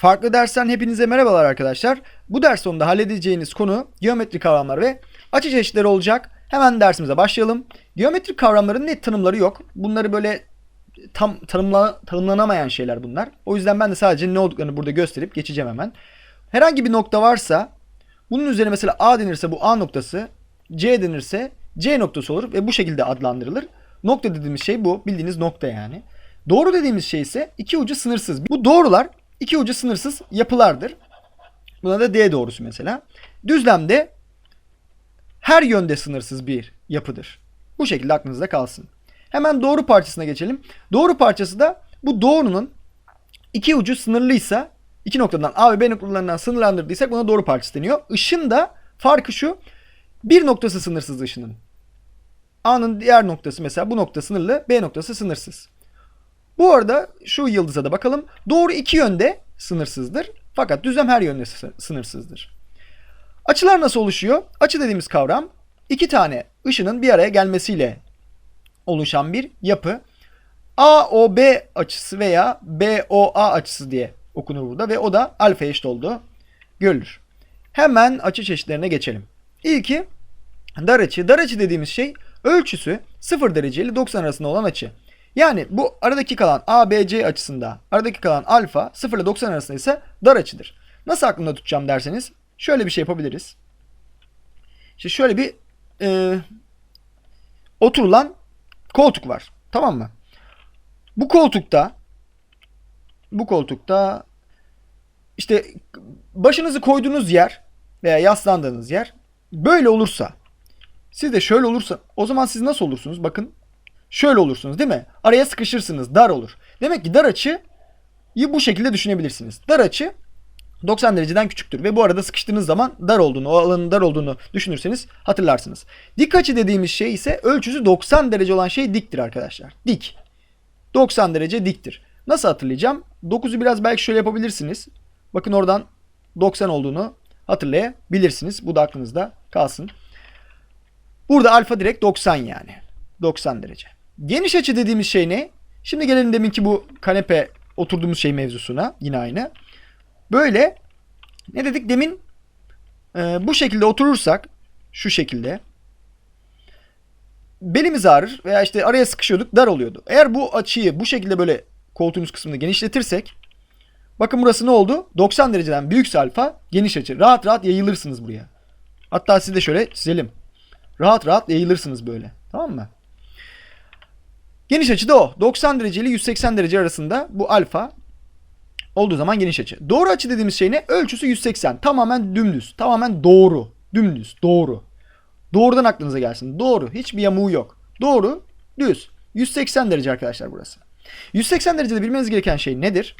Farklı dersten hepinize merhabalar arkadaşlar. Bu ders sonunda halledeceğiniz konu geometri kavramları ve açı çeşitleri olacak. Hemen dersimize başlayalım. Geometrik kavramların net tanımları yok. Bunları böyle tam tanımla, tanımlanamayan şeyler bunlar. O yüzden ben de sadece ne olduklarını burada gösterip geçeceğim hemen. Herhangi bir nokta varsa bunun üzerine mesela A denirse bu A noktası, C denirse C noktası olur ve bu şekilde adlandırılır. Nokta dediğimiz şey bu. Bildiğiniz nokta yani. Doğru dediğimiz şey ise iki ucu sınırsız. Bu doğrular iki ucu sınırsız yapılardır. Buna da D doğrusu mesela. Düzlemde her yönde sınırsız bir yapıdır. Bu şekilde aklınızda kalsın. Hemen doğru parçasına geçelim. Doğru parçası da bu doğrunun iki ucu sınırlıysa iki noktadan A ve B noktalarından sınırlandırdıysak buna doğru parçası deniyor. Işın da farkı şu. Bir noktası sınırsız ışının. A'nın diğer noktası mesela bu nokta sınırlı, B noktası sınırsız. Bu arada şu yıldıza da bakalım. Doğru iki yönde sınırsızdır. Fakat düzlem her yönde sı- sınırsızdır. Açılar nasıl oluşuyor? Açı dediğimiz kavram iki tane ışının bir araya gelmesiyle oluşan bir yapı. AOB açısı veya BOA açısı diye okunur burada ve o da alfa eşit olduğu görülür. Hemen açı çeşitlerine geçelim. İlki dar açı. Dar açı dediğimiz şey ölçüsü 0 derece ile 90 arasında olan açı. Yani bu aradaki kalan ABC açısında aradaki kalan alfa 0 ile 90 arasında ise dar açıdır. Nasıl aklımda tutacağım derseniz şöyle bir şey yapabiliriz. İşte şöyle bir e, oturulan koltuk var. Tamam mı? Bu koltukta bu koltukta işte başınızı koyduğunuz yer veya yaslandığınız yer böyle olursa siz de şöyle olursa o zaman siz nasıl olursunuz? Bakın şöyle olursunuz değil mi? Araya sıkışırsınız dar olur. Demek ki dar açıyı bu şekilde düşünebilirsiniz. Dar açı 90 dereceden küçüktür ve bu arada sıkıştığınız zaman dar olduğunu, o alanın dar olduğunu düşünürseniz hatırlarsınız. Dik açı dediğimiz şey ise ölçüsü 90 derece olan şey diktir arkadaşlar. Dik. 90 derece diktir. Nasıl hatırlayacağım? 9'u biraz belki şöyle yapabilirsiniz. Bakın oradan 90 olduğunu hatırlayabilirsiniz. Bu da aklınızda kalsın. Burada alfa direkt 90 yani. 90 derece. Geniş açı dediğimiz şey ne? Şimdi gelelim deminki bu kanepe oturduğumuz şey mevzusuna. Yine aynı. Böyle ne dedik demin e, bu şekilde oturursak şu şekilde belimiz ağrır veya işte araya sıkışıyorduk dar oluyordu. Eğer bu açıyı bu şekilde böyle koltuğumuz kısmını genişletirsek bakın burası ne oldu? 90 dereceden büyükse alfa geniş açı. Rahat rahat yayılırsınız buraya. Hatta siz de şöyle çizelim. Rahat rahat yayılırsınız böyle. Tamam mı? Geniş açı da o. 90 derece ile 180 derece arasında bu alfa olduğu zaman geniş açı. Doğru açı dediğimiz şey ne? Ölçüsü 180. Tamamen dümdüz. Tamamen doğru. Dümdüz. Doğru. Doğrudan aklınıza gelsin. Doğru. Hiçbir yamuğu yok. Doğru. Düz. 180 derece arkadaşlar burası. 180 derecede bilmeniz gereken şey nedir?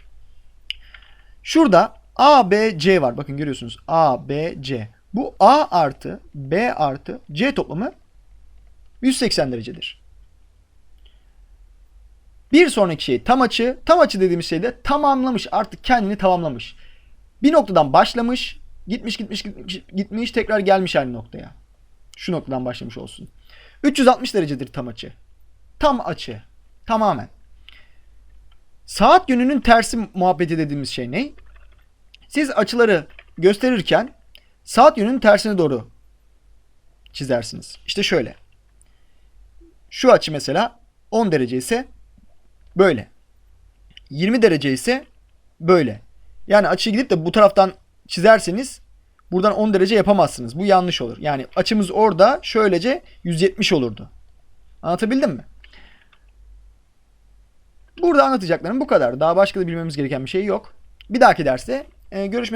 Şurada A, B, C var. Bakın görüyorsunuz. A, B, C. Bu A artı B artı C toplamı 180 derecedir. Bir sonraki şey tam açı. Tam açı dediğimiz şey de tamamlamış. Artık kendini tamamlamış. Bir noktadan başlamış. Gitmiş gitmiş gitmiş, gitmiş tekrar gelmiş aynı noktaya. Şu noktadan başlamış olsun. 360 derecedir tam açı. Tam açı. Tamamen. Saat yönünün tersi muhabbeti dediğimiz şey ne? Siz açıları gösterirken saat yönünün tersine doğru çizersiniz. İşte şöyle. Şu açı mesela 10 derece ise böyle. 20 derece ise böyle. Yani açıyı gidip de bu taraftan çizerseniz buradan 10 derece yapamazsınız. Bu yanlış olur. Yani açımız orada şöylece 170 olurdu. Anlatabildim mi? Burada anlatacaklarım bu kadar. Daha başka da bilmemiz gereken bir şey yok. Bir dahaki derste e, görüşmek